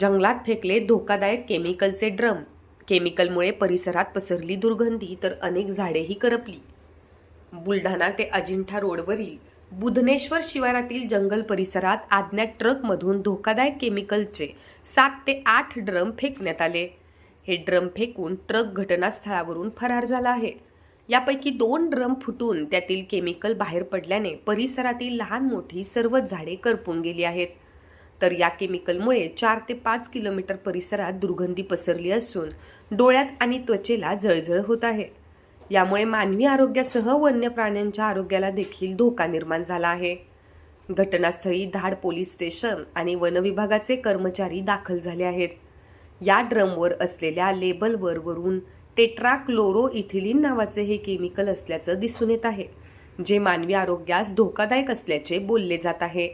जंगलात फेकले धोकादायक केमिकलचे ड्रम. केमिकलमुळे परिसरात पसरली दुर्गंधी तर अनेक झाडेही करपली. बुलढाणा ते अजिंठा रोडवरील बुधनेश्वर शिवारातील जंगल परिसरात आज्ञा ट्रकमधून धोकादायक केमिकलचे सात ते आठ ड्रम फेकण्यात आले. हे ड्रम फेकून ट्रक घटनास्थळावरून फरार झाला आहे. यापैकी दोन ड्रम फुटून त्यातील केमिकल बाहेर पडल्याने परिसरातील लहान मोठी सर्वच झाडे करपून गेली आहेत. तर या केमिकलमुळे चार ते पाच किलोमीटर परिसरात दुर्गंधी पसरली असून डोळ्यात आणि त्वचेला जळजळ होत आहे. यामुळे मानवी आरोग्यासह वन्य प्राण्यांच्या आरोग्याला देखील धोका निर्माण झाला आहे. घटनास्थळी धाड पोलीस स्टेशन आणि वनविभागाचे कर्मचारी दाखल झाले आहेत. या ड्रमवर असलेल्या लेबलवर वरून टेट्राक्लोरो इथिलीन नावाचे हे केमिकल असल्याचं दिसून येत आहे जे मानवी आरोग्यास धोकादायक असल्याचे बोलले जात आहे.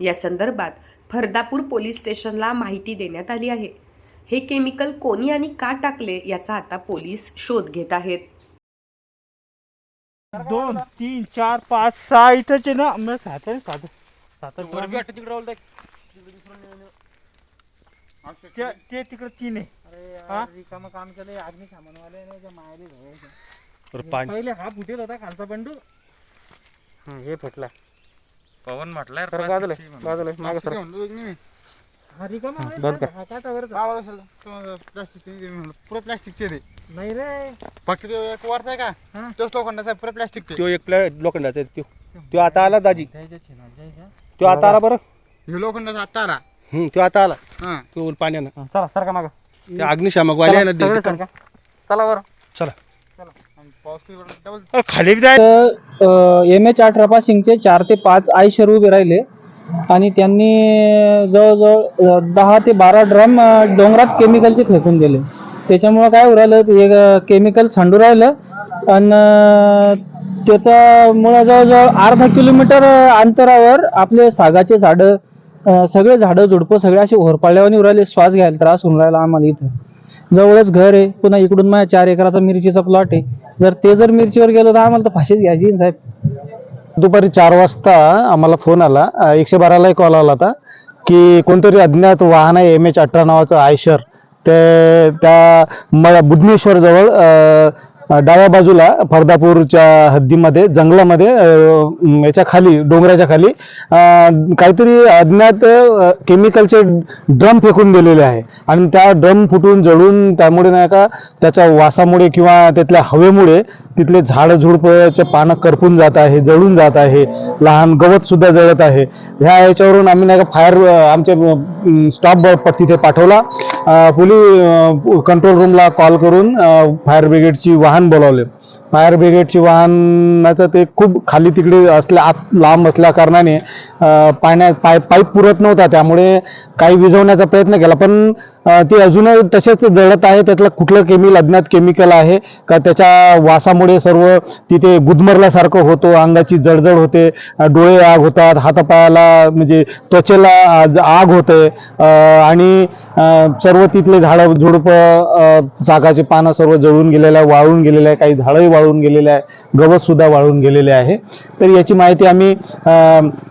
या संदर्भात फरदापूर पोलीस स्टेशनला माहिती देण्यात आली आहे. हे केमिकल कोणी आणि का टाकले याचा आता पोलीस शोध घेत आहेत. दोन तीन चार पाच सहा इथंच आहे ना. मग सात आहे सात सात ते ते तिकडे तीन आहे. हा? रिकामं काम केलंय. अग्निशमनवाले नाही जे माहेरी जायचं. पाणी पहिले हा फुटेल होता खालचा बंडू. हे फुटला. पवन म्हटलाय सर बाजूला बाजूला मागे सर. हा रिकामा आहे. हा काटावर पुरं प्लॅस्टिकचे ते नाही रे. फक्त तो एक वरचा आहे. का? तोच लोखंडाचा पुरं प्लॅस्टिक ते तो एक प्लॅ लोखंडाचा आहे तो. तो आता आला दाजी. तो आता आला बरं. हे लोखंडाचा आता आला. हम्म, तो आता आला. हा. तो पाण्यानं. चला सर का मागं. ते अग्निशामक वाले आहे ना ते- सर चला बरं. चला. खाली एम एच आठ रपा सिंगचे चार ते पाच आयशर उभे राहिले. आणि त्यांनी जवळजवळ दहा ते बारा ड्रम डोंगरात केमिकलचे फेकून दिले. त्याच्यामुळं काय होऊ राहिलं ते केमिकल सांडू राहिलं. आणि त्याच्यामुळं जवळजवळ अर्धा किलोमीटर अंतरावर आपले सागाचे झाडं सगळे झाडं झुडपं सगळे असे होरपाळल्यावर उराले. राहिले श्वास घ्यायला त्रास होऊन राहिला आम्हाला इथं. जवळच घर आहे. पुन्हा इकडून माझ्या चार एकराचा मिरचीचा प्लॉट आहे. जर ते जर मिरचीवर गेलं तर आम्हाला तर फाशीच घ्यायची ना साहेब. दुपारी चार वाजता आम्हाला फोन आला. एकशे बारालाही कॉल आला होता की कोणतरी अज्ञात वाहन आहे एम एच अठरा नावाचं आयशर. ते त्या मला बुधनेश्वर जवळ डाव्या बाजूला फरदापूरच्या हद्दीमध्ये जंगलामध्ये याच्या खाली डोंगराच्या खाली काहीतरी अज्ञात केमिकलचे ड्रम फेकून दिलेले आहे. आणि त्या ड्रम फुटून जळून त्यामुळे नाही का त्याच्या वासामुळे किंवा त्यातल्या हवेमुळे तिथले झाड झुडपचे पानं करपून जात आहे जळून जात आहे लहान गवतसुद्धा जळत आहे. ह्या याच्यावरून आम्ही नाही का फायर आमचे स्टॉप तिथे पाठवला. पोलीस कंट्रोल रूमला कॉल करून फायर ब्रिगेडची वाहन बोलावले. फायर ब्रिगेडची वाहनाचं ते खूप खाली तिकडे असल्या आत लांब असल्या कारणाने पाण्यात पाईप पाईप पुरत नव्हता. त्यामुळे काही विझवण्याचा प्रयत्न केला. पण ते अजूनही तसेच जळत आहे. त्यातलं कुठलं केमिकल अज्ञात केमिकल आहे. का त्याच्या वासामुळे सर्व तिथे गुदमरल्यासारखं होतो. अंगाची जळजळ होते. डोळे आग होतात. हातापायाला म्हणजे त्वचेला आज आग होते. आणि सर्व तिथले झाडं झुडपं सागाचे पानं सर्व जळून गेलेलं आहे वाळून गेलेलं आहे काही झाडंही वाळून गेलेले आहे गवत सुद्धा वाळून गेलेले आहे. तर याची माहिती आम्ही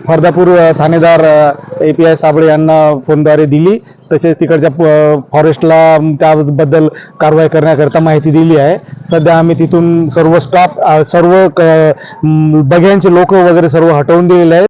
फरदापूर थानेदार ए पी आय साबळे यांना फोनद्वारे दिली. तसेच तिकडच्या फॉरेस्टला त्याबद्दल कारवाई करण्याकरता माहिती दिली आहे. सध्या आम्ही तिथून सर्व स्टाफ सर्व क- बघ्यांचे लोक वगैरे सर्व हटवून दिलेले आहे